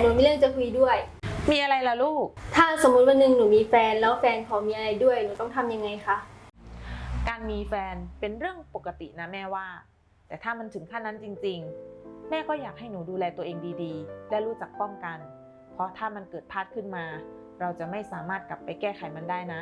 หนูมีเรื่องจะคุยด้วย มีอะไรล่ะลูก ถ้าสมมุติวันหนึ่งหนูมีแฟนแล้วแฟนเขามีอะไรด้วยหนูต้องทำยังไงคะ การมีแฟนเป็นเรื่องปกตินะแม่ว่า แต่ถ้ามันถึงขั้นนั้นจริง ๆ แม่ก็อยากให้หนูดูแลตัวเองดีๆ และรู้จักป้องกัน เพราะถ้ามันเกิดพลาดขึ้นมา เราจะไม่สามารถกลับไปแก้ไขมันได้นะ